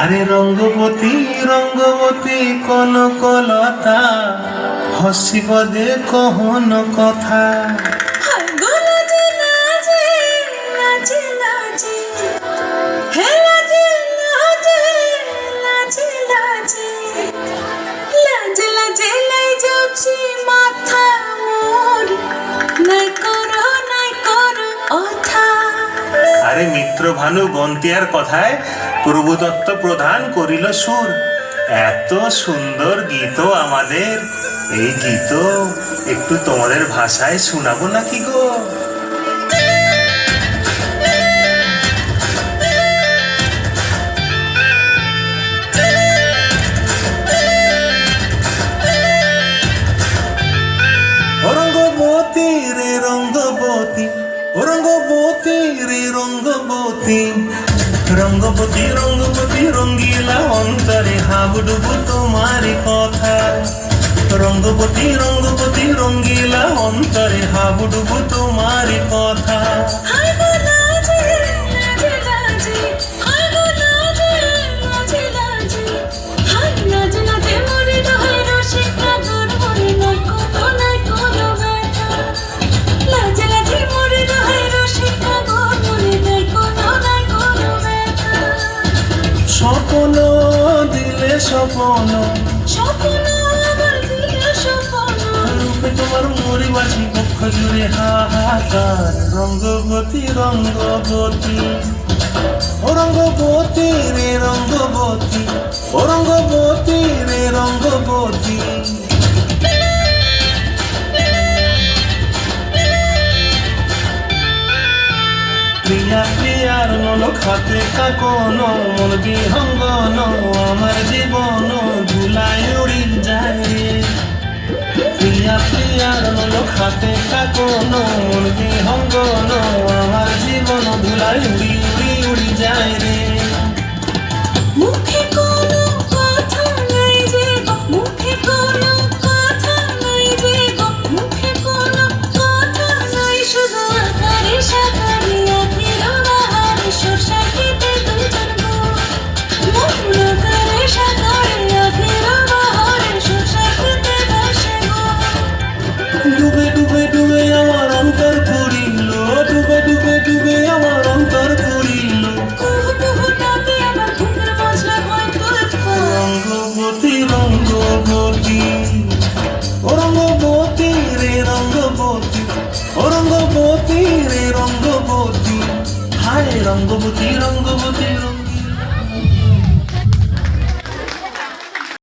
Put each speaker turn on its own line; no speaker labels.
আরে রঙ্গবতী রঙ্গবতী কনকলতা হসিব দে কহন কথা। আরে মিত্র ভানু গন্তিয়ার কথায় প্রভুদত্ত প্রধান করিল সুর। এত সুন্দর গীত আমাদের। এই গীত একটু তোমাদের ভাষায় শোনাবো নাকি গো? রঙ্গবতী রে রঙ্গবতী রঙ্গবতী রঙ্গবতী রঙ্গিলা অন্তরে হাবুডুবু তোমারি কথা। রঙ্গবতী রঙ্গবতী রঙ্গিলা অন্তরে হাবুডুবু তোমারি কথা। স্বপ্ন। স্বপ্ন
আমার দিলে স্বপ্ন।
রূপে তোমার মরি বাছি পক্ষ জুড়ে হাহাকার। রঙ্গবতী রঙ্গবতী। রঙ্গবতী রে রঙ্গবতী। রঙ্গবতী রে রঙ্গবতী। প্রিয়া প্রিয়ার নল খাতে কাকন মন বিহঙ্গন আমার নল খাতে কাকন মন বিহঙ্গন হায় রঙ্গবতী রঙ্গবতী রঙ্গবতী।